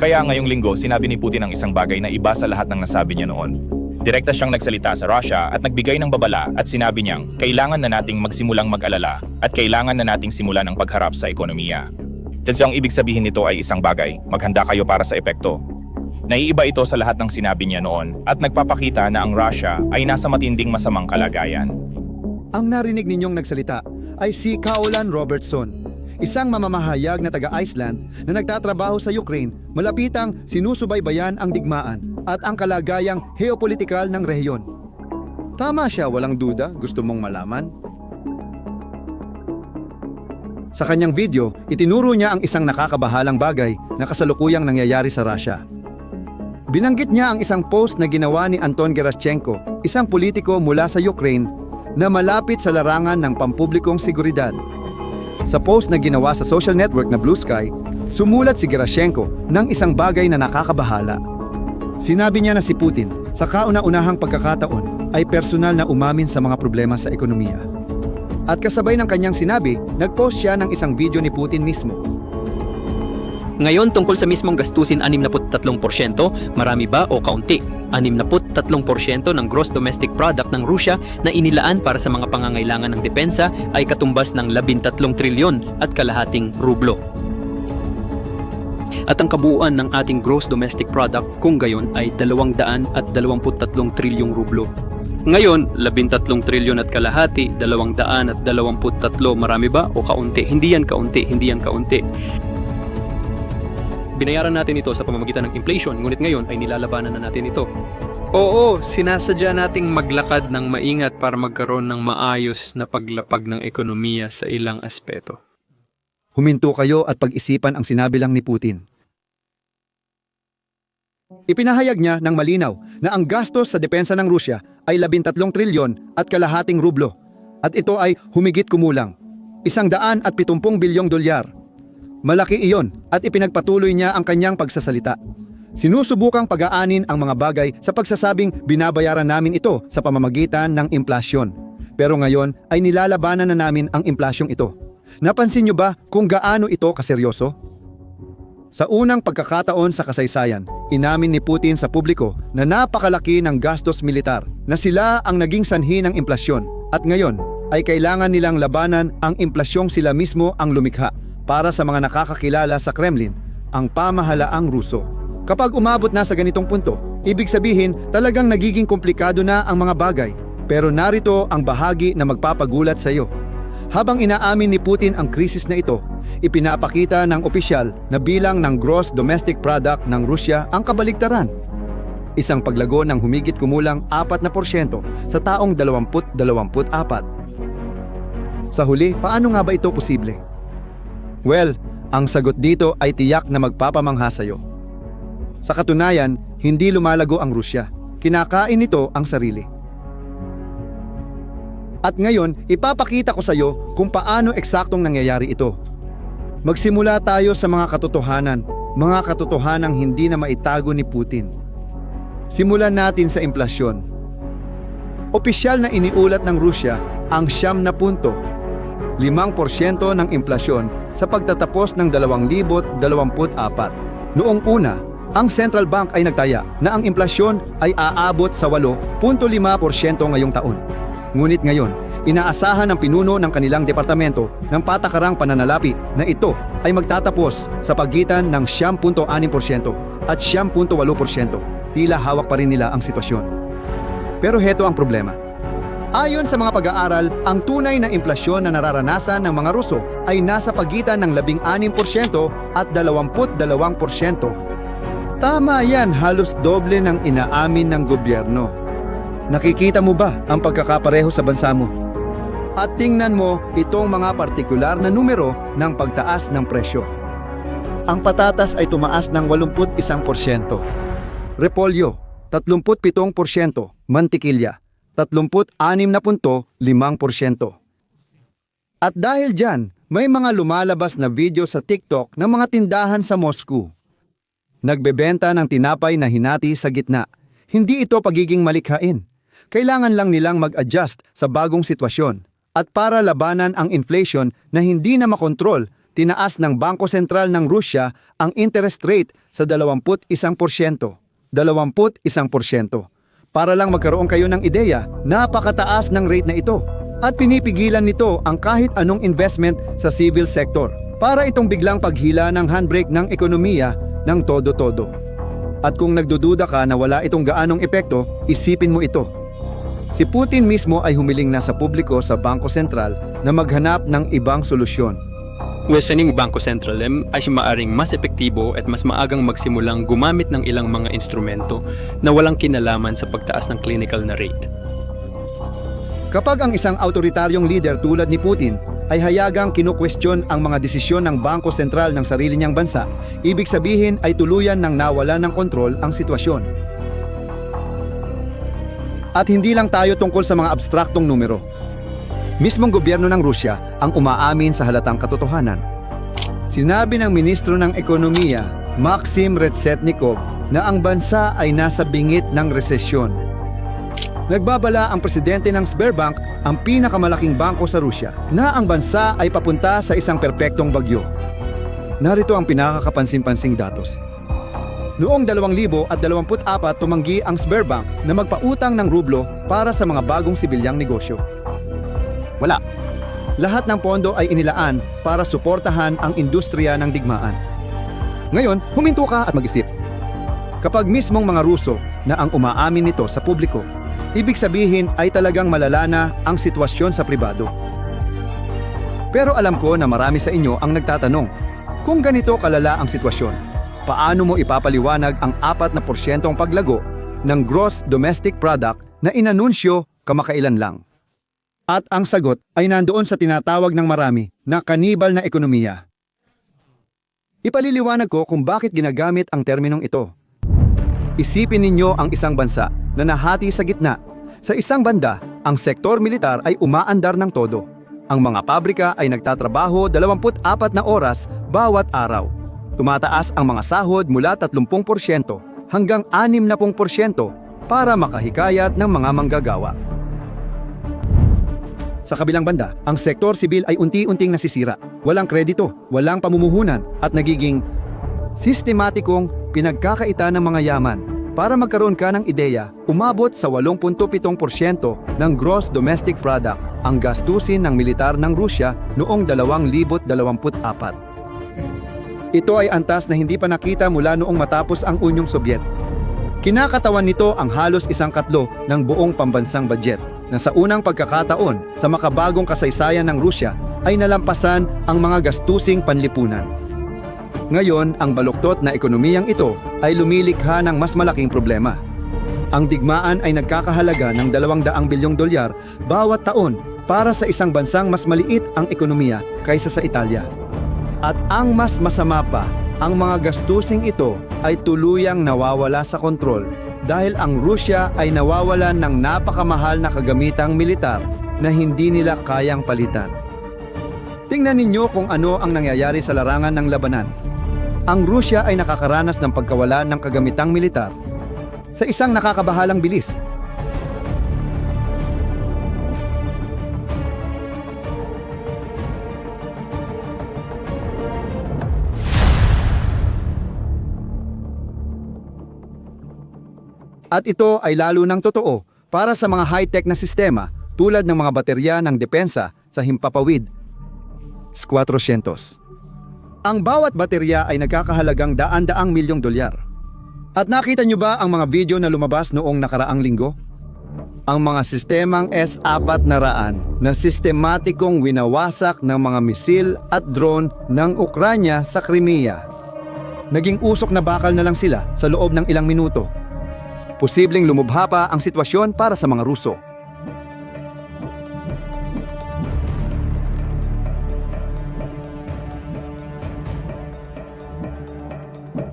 Kaya ngayong linggo, sinabi ni Putin ang isang bagay na iba sa lahat ng nasabi niya noon. Direkta siyang nagsalita sa Russia at nagbigay ng babala at sinabi niyang kailangan na nating magsimulang mag-alala at kailangan na nating simulan ang pagharap sa ekonomiya. Kasi ang ibig sabihin nito ay isang bagay, maghanda kayo para sa epekto. Naiiba ito sa lahat ng sinabi niya noon at nagpapakita na ang Russia ay nasa matinding masamang kalagayan. Ang narinig ninyong nagsalita ay si Kaolan Robertson, isang mamamahayag na taga-Iceland na nagtatrabaho sa Ukraine malapitang sinusubaybayan ang digmaan at ang kalagayang geopolitikal ng rehiyon. Tama siya, walang duda, gusto mong malaman? Sa kanyang video, itinuro niya ang isang nakakabahalang bagay na kasalukuyang nangyayari sa Russia. Binanggit niya ang isang post na ginawa ni Anton Geraschenko, isang politiko mula sa Ukraine na malapit sa larangan ng pampublikong seguridad. Sa post na ginawa sa social network na Blue Sky, sumulat si Gerashenko ng isang bagay na nakakabahala. Sinabi niya na si Putin sa kauna-unahang pagkakataon ay personal na umamin sa mga problema sa ekonomiya. At kasabay ng kanyang sinabi, nagpost siya ng isang video ni Putin mismo. Ngayon tungkol sa mismong gastusin 63%, marami ba o kaunti? 63% ng gross domestic product ng Rusya na inilaan para sa mga pangangailangan ng depensa ay katumbas ng 13 trilyon at kalahating rublo. At ang kabuuan ng ating gross domestic product kung gayon ay 223 trilyong rublo. Ngayon, 13 trilyon at kalahati, 223, marami ba o kaunti? Hindi yan kaunti, hindi yan kaunti. Binayaran natin ito sa pamamagitan ng inflation, ngunit ngayon ay nilalabanan na natin ito. Oo, sinasadya nating maglakad ng maingat para magkaroon ng maayos na paglapag ng ekonomiya sa ilang aspeto. Huminto kayo at pag-isipan ang sinabi lang ni Putin. Ipinahayag niya ng malinaw na ang gastos sa depensa ng Rusya ay 13 trilyon at kalahating rublo at ito ay humigit kumulang, isang daan at pitumpong bilyong dolyar. Malaki iyon at ipinagpatuloy niya ang kanyang pagsasalita. Sinusubukang pag-aanin ang mga bagay sa pagsasabing binabayaran namin ito sa pamamagitan ng implasyon. Pero ngayon ay nilalabanan na namin ang implasyong ito. Napansin niyo ba kung gaano ito kaseryoso? Sa unang pagkakataon sa kasaysayan, inamin ni Putin sa publiko na napakalaki ng gastos militar na sila ang naging sanhi ng implasyon at ngayon ay kailangan nilang labanan ang implasyong sila mismo ang lumikha para sa mga nakakakilala sa Kremlin, ang pamahalaang Ruso. Kapag umabot na sa ganitong punto, ibig sabihin talagang nagiging komplikado na ang mga bagay. Pero narito ang bahagi na magpapagulat sa iyo. Habang inaamin ni Putin ang krisis na ito, ipinapakita ng opisyal na bilang ng gross domestic product ng Rusya ang kabaligtaran. Isang paglago ng humigit kumulang 4% sa taong 2024. Sa huli, paano nga ba ito posible? Well, ang sagot dito ay tiyak na magpapamangha sa iyo. Sa katunayan, hindi lumalago ang Rusya. Kinakain nito ang sarili. At ngayon, ipapakita ko sa iyo kung paano eksaktong nangyayari ito. Magsimula tayo sa mga katotohanan, mga katotohanang hindi na maitago ni Putin. Simulan natin sa implasyon. Opisyal na iniulat ng Rusya ang siyam na punto, 5% ng implasyon sa pagtatapos ng 2024. Noong una, ang Central Bank ay nagtaya na ang implasyon ay aabot sa 8.5% ngayong taon. Ngunit ngayon, inaasahan ng pinuno ng kanilang departamento ng patakarang pananalapi na ito ay magtatapos sa pagitan ng 10.6% at 10.8%. Tila hawak pa rin nila ang sitwasyon. Pero heto ang problema. Ayon sa mga pag-aaral, ang tunay na implasyon na nararanasan ng mga Ruso ay nasa pagitan ng 16% at 22%. Tama yan, halos doble ng inaamin ng gobyerno. Nakikita mo ba ang pagkakapareho sa bansa mo? At tingnan mo itong mga partikular na numero ng pagtaas ng presyo. Ang patatas ay tumaas ng 81%. Repolyo, 37%. Mantikilya, 36.5%. At dahil dyan, may mga lumalabas na video sa TikTok ng mga tindahan sa Moscow. Nagbebenta ng tinapay na hinati sa gitna. Hindi ito pagiging malikhain. Kailangan lang nilang mag-adjust sa bagong sitwasyon. At para labanan ang inflation na hindi na makontrol, tinaas ng Bangko Sentral ng Rusya ang interest rate sa 21%. 21%. Para lang magkaroon kayo ng ideya, napakataas ng rate na ito. At pinipigilan nito ang kahit anong investment sa civil sector para itong biglang paghila ng handbrake ng ekonomiya ng todo-todo. At kung nagdududa ka na wala itong gaanong epekto, isipin mo ito. Si Putin mismo ay humiling na sa publiko sa Bangko Sentral na maghanap ng ibang solusyon. Questioning Bangko Sentral M ay maaring mas epektibo at mas maagang magsimulang gumamit ng ilang mga instrumento na walang kinalaman sa pagtaas ng clinical na rate. Kapag ang isang autoritaryong leader tulad ni Putin ay hayagang kinukwestiyon ang mga desisyon ng Bangko Sentral ng sarili niyang bansa, ibig sabihin ay tuluyan ng nawala ng kontrol ang sitwasyon. At hindi lang tayo tungkol sa mga abstraktong numero. Mismong gobyerno ng Rusya ang umaamin sa halatang katotohanan. Sinabi ng Ministro ng Ekonomiya, Maxim Retsetnikov, na ang bansa ay nasa bingit ng resesyon. Nagbabala ang presidente ng Sberbank, ang pinakamalaking bangko sa Rusya, na ang bansa ay papunta sa isang perpektong bagyo. Narito ang pinakakapansin-pansing datos. Noong 2024 tumanggi ang Sberbank na magpautang ng rublo para sa mga bagong sibilyang negosyo. Wala. Lahat ng pondo ay inilaan para suportahan ang industriya ng digmaan. Ngayon, huminto ka at mag-isip. Kapag mismong mga Ruso na ang umaamin nito sa publiko, ibig sabihin ay talagang malala na ang sitwasyon sa pribado. Pero alam ko na marami sa inyo ang nagtatanong, kung ganito kalala ang sitwasyon, paano mo ipapaliwanag ang 4 na porsyentong paglago ng gross domestic product na inanunsyo kamakailan lang? At ang sagot ay nandoon sa tinatawag ng marami na kanibal na ekonomiya. Ipaliliwanag ko kung bakit ginagamit ang terminong ito. Isipin ninyo ang isang bansa na nahati sa gitna. Sa isang banda, ang sektor militar ay umaandar ng todo. Ang mga pabrika ay nagtatrabaho 24 na oras bawat araw. Tumataas ang mga sahod mula 30% hanggang 60% para makahikayat ng mga manggagawa. Sa kabilang banda, ang sektor sibil ay unti-unting nasisira. Walang kredito, walang pamumuhunan at nagiging sistematikong pinagkakaita ng mga yaman. Para magkaroon ka ng ideya, umabot sa 8.7% ng gross domestic product ang gastusin ng militar ng Rusya noong 2024. Ito ay antas na hindi pa nakita mula noong matapos ang Unyong Sobyet. Kinakatawan nito ang halos isang katlo ng buong pambansang budget na sa unang pagkakataon sa makabagong kasaysayan ng Rusya ay nalampasan ang mga gastusing panlipunan. Ngayon, ang baluktot na ekonomiyang ito ay lumilikha ng mas malaking problema. Ang digmaan ay nagkakahalaga ng 200 bilyong dolyar bawat taon para sa isang bansang mas maliit ang ekonomiya kaysa sa Italia. At ang mas masama pa, ang mga gastusing ito ay tuluyang nawawala sa kontrol dahil ang Rusya ay nawawalan ng napakamahal na kagamitang militar na hindi nila kayang palitan. Tingnan ninyo kung ano ang nangyayari sa larangan ng labanan. Ang Rusya ay nakakaranas ng pagkawala ng kagamitang militar sa isang nakakabahalang bilis. At ito ay lalo ng totoo para sa mga high-tech na sistema tulad ng mga baterya ng depensa sa himpapawid. S-400. Ang bawat baterya ay nagkakahalagang daan-daang milyong dolyar. At nakita nyo ba ang mga video na lumabas noong nakaraang linggo? Ang mga sistemang S-4 na raan na sistematikong winawasak ng mga misil at drone ng Ukranya sa Crimea. Naging usok na bakal na lang sila sa loob ng ilang minuto posibleng lumubha pa ang sitwasyon para sa mga Ruso.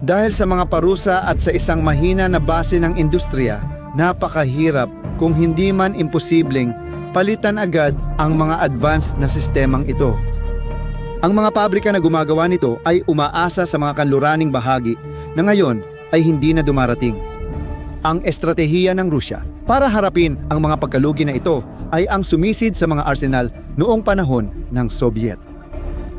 Dahil sa mga parusa at sa isang mahina na base ng industriya, napakahirap kung hindi man imposibleng palitan agad ang mga advanced na sistemang ito. Ang mga pabrika na gumagawa nito ay umaasa sa mga kanluraning bahagi na ngayon ay hindi na dumarating ang estratehiya ng Rusya para harapin ang mga pagkalugi na ito ay ang sumisid sa mga arsenal noong panahon ng Soviet.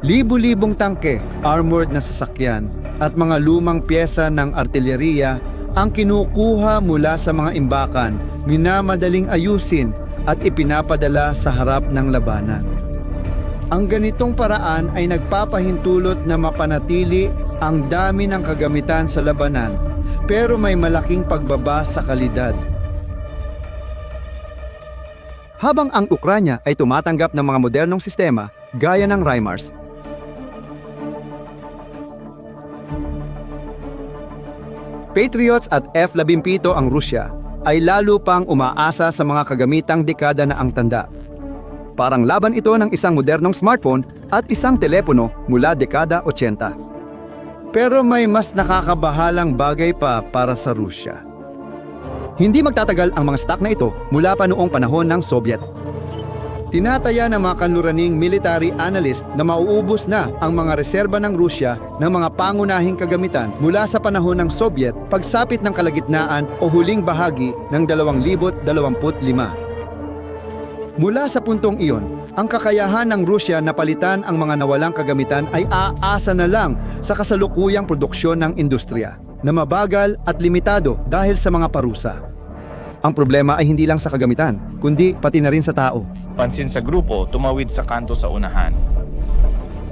Libu-libong tangke, armored na sasakyan at mga lumang pyesa ng artilyeriya ang kinukuha mula sa mga imbakan, minamadaling ayusin at ipinapadala sa harap ng labanan. Ang ganitong paraan ay nagpapahintulot na mapanatili ang dami ng kagamitan sa labanan pero may malaking pagbaba sa kalidad. Habang ang Ukranya ay tumatanggap ng mga modernong sistema gaya ng RIMARS, Patriots at F-17 ang Rusya ay lalo pang umaasa sa mga kagamitang dekada na ang tanda. Parang laban ito ng isang modernong smartphone at isang telepono mula dekada 80. Pero may mas nakakabahalang bagay pa para sa Rusya. Hindi magtatagal ang mga stock na ito mula pa noong panahon ng Soviet. Tinataya ng mga kanluraning military analyst na mauubos na ang mga reserba ng Rusya ng mga pangunahing kagamitan mula sa panahon ng Soviet pagsapit ng kalagitnaan o huling bahagi ng 2025. Mula sa puntong iyon, ang kakayahan ng Rusya na palitan ang mga nawalang kagamitan ay aasa na lang sa kasalukuyang produksyon ng industriya na mabagal at limitado dahil sa mga parusa. Ang problema ay hindi lang sa kagamitan, kundi pati na rin sa tao. Pansin sa grupo, tumawid sa kanto sa unahan.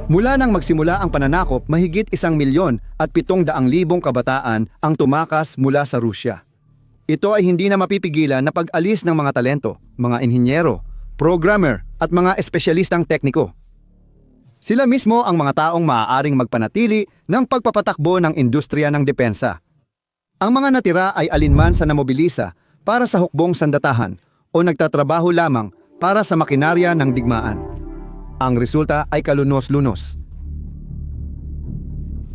Mula nang magsimula ang pananakop, mahigit isang milyon at pitong daang libong kabataan ang tumakas mula sa Rusya. Ito ay hindi na mapipigilan na pag-alis ng mga talento, mga inhinyero, programmer at mga espesyalistang tekniko. Sila mismo ang mga taong maaaring magpanatili ng pagpapatakbo ng industriya ng depensa. Ang mga natira ay alinman sa namobilisa para sa hukbong sandatahan o nagtatrabaho lamang para sa makinarya ng digmaan. Ang resulta ay kalunos-lunos.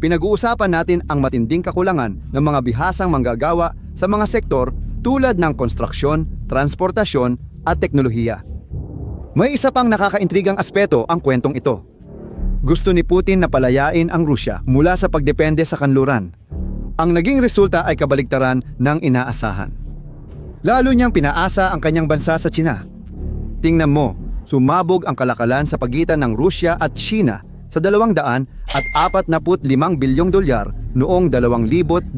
Pinag-uusapan natin ang matinding kakulangan ng mga bihasang manggagawa sa mga sektor tulad ng konstruksyon, transportasyon at teknolohiya. May isa pang nakakaintrigang aspeto ang kwentong ito. Gusto ni Putin na palayain ang Rusya mula sa pagdepende sa kanluran. Ang naging resulta ay kabaligtaran ng inaasahan. Lalo niyang pinaasa ang kanyang bansa sa China. Tingnan mo, sumabog ang kalakalan sa pagitan ng Rusya at China sa 200 at 45 bilyong dolyar noong 2024.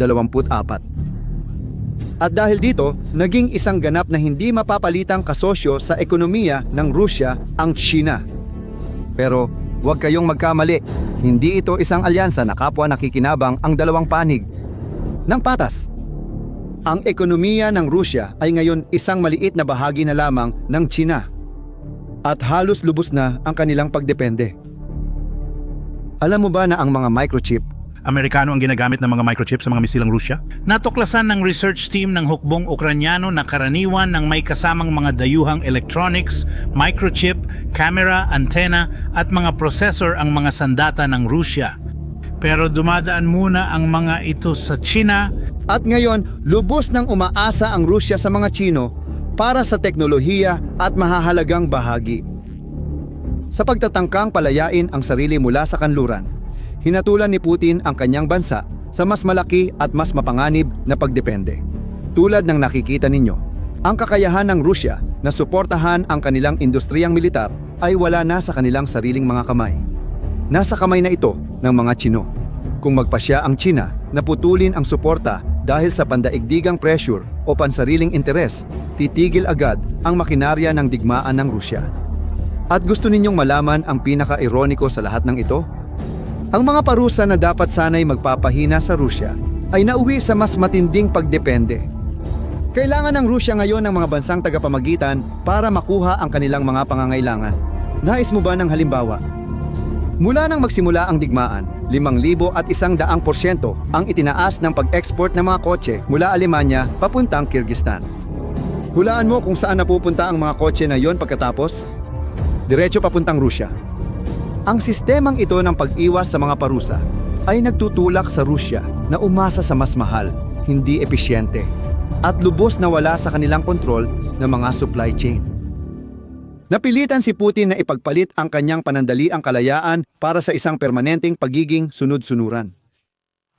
At dahil dito, naging isang ganap na hindi mapapalitang kasosyo sa ekonomiya ng Rusya ang China. Pero huwag kayong magkamali, hindi ito isang alyansa na kapwa nakikinabang ang dalawang panig. Ng patas, ang ekonomiya ng Rusya ay ngayon isang maliit na bahagi na lamang ng China. At halos lubos na ang kanilang pagdepende. Alam mo ba na ang mga microchip Amerikano ang ginagamit ng mga microchip sa mga misilang Rusya? Natuklasan ng research team ng hukbong Ukranyano na karaniwan ng may kasamang mga dayuhang electronics, microchip, camera, antena at mga processor ang mga sandata ng Rusya. Pero dumadaan muna ang mga ito sa China At ngayon, lubos nang umaasa ang Rusya sa mga Chino para sa teknolohiya at mahahalagang bahagi. Sa pagtatangkang palayain ang sarili mula sa kanluran, hinatulan ni Putin ang kanyang bansa sa mas malaki at mas mapanganib na pagdepende. Tulad ng nakikita ninyo, ang kakayahan ng Rusya na suportahan ang kanilang industriyang militar ay wala na sa kanilang sariling mga kamay. Nasa kamay na ito ng mga Chino. Kung magpasya ang China na putulin ang suporta dahil sa pandaigdigang pressure o pansariling interes, titigil agad ang makinarya ng digmaan ng Rusya. At gusto ninyong malaman ang pinaka-ironiko sa lahat ng ito? Ang mga parusa na dapat sanay magpapahina sa Rusya ay nauwi sa mas matinding pagdepende. Kailangan ng Rusya ngayon ng mga bansang tagapamagitan para makuha ang kanilang mga pangangailangan. Nais mo ba ng halimbawa? Mula nang magsimula ang digmaan, 5,000 at isang daang porsyento ang itinaas ng pag-export ng mga kotse mula Alemanya papuntang Kyrgyzstan. Hulaan mo kung saan napupunta ang mga kotse na yon pagkatapos? Diretso papuntang Rusya. Ang sistemang ito ng pag-iwas sa mga parusa ay nagtutulak sa Rusya na umasa sa mas mahal, hindi episyente, at lubos na wala sa kanilang kontrol ng mga supply chain. Napilitan si Putin na ipagpalit ang kanyang panandaliang kalayaan para sa isang permanenteng pagiging sunod-sunuran.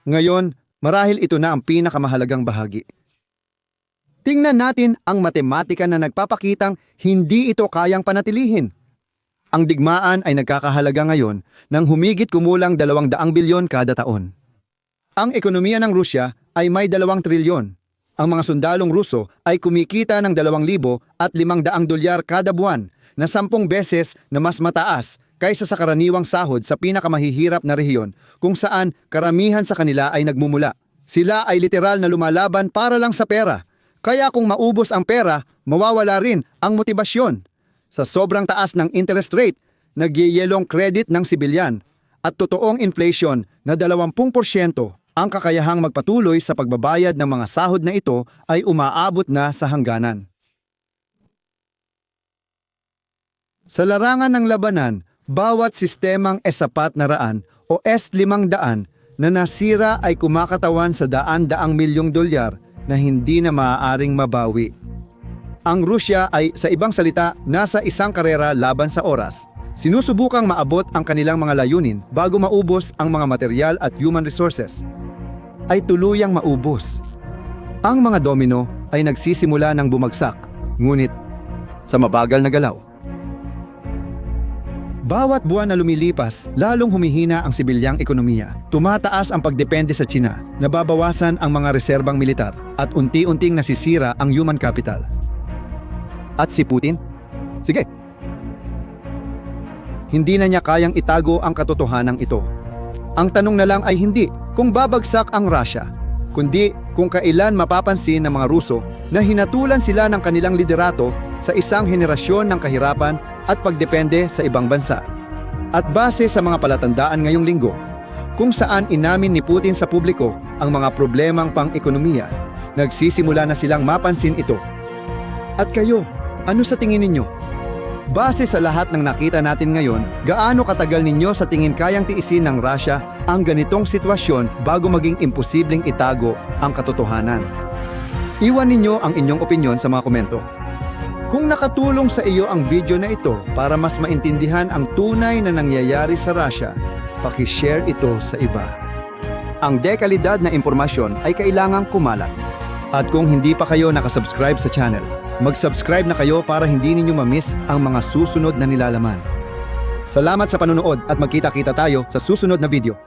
Ngayon, marahil ito na ang pinakamahalagang bahagi. Tingnan natin ang matematika na nagpapakitang hindi ito kayang panatilihin. Ang digmaan ay nagkakahalaga ngayon ng humigit kumulang 200 bilyon kada taon. Ang ekonomiya ng Rusya ay may dalawang trilyon. Ang mga sundalong Ruso ay kumikita ng dalawang libo at limang daang dolyar kada buwan na sampung beses na mas mataas kaysa sa karaniwang sahod sa pinakamahihirap na rehiyon kung saan karamihan sa kanila ay nagmumula. Sila ay literal na lumalaban para lang sa pera. Kaya kung maubos ang pera, mawawala rin ang motibasyon. Sa sobrang taas ng interest rate, nagyeyelong credit ng sibilyan at totoong inflation na 20% ang kakayahang magpatuloy sa pagbabayad ng mga sahod na ito ay umaabot na sa hangganan. Sa larangan ng labanan, bawat sistemang esapat na raan o S-500 na nasira ay kumakatawan sa daan-daang milyong dolyar na hindi na maaaring mabawi. Ang Rusya ay sa ibang salita nasa isang karera laban sa oras. Sinusubukang maabot ang kanilang mga layunin bago maubos ang mga material at human resources. Ay tuluyang maubos. Ang mga domino ay nagsisimula ng bumagsak, ngunit sa mabagal na galaw. Bawat buwan na lumilipas, lalong humihina ang sibilyang ekonomiya. Tumataas ang pagdepende sa China, nababawasan ang mga reserbang militar, at unti-unting nasisira ang human capital. At si Putin? Sige. Hindi na niya kayang itago ang katotohanan ito. Ang tanong na lang ay hindi kung babagsak ang Russia, kundi kung kailan mapapansin ng mga Ruso na hinatulan sila ng kanilang liderato sa isang henerasyon ng kahirapan at pagdepende sa ibang bansa. At base sa mga palatandaan ngayong linggo, kung saan inamin ni Putin sa publiko ang mga problemang pang-ekonomiya, nagsisimula na silang mapansin ito. At kayo, ano sa tingin ninyo? Base sa lahat ng nakita natin ngayon, gaano katagal ninyo sa tingin kayang tiisin ng Russia ang ganitong sitwasyon bago maging imposibleng itago ang katotohanan? Iwan ninyo ang inyong opinyon sa mga komento. Kung nakatulong sa iyo ang video na ito para mas maintindihan ang tunay na nangyayari sa Russia, pakishare ito sa iba. Ang dekalidad na impormasyon ay kailangang kumalat. At kung hindi pa kayo nakasubscribe sa channel, mag-subscribe na kayo para hindi ninyo mamiss ang mga susunod na nilalaman. Salamat sa panonood at magkita-kita tayo sa susunod na video.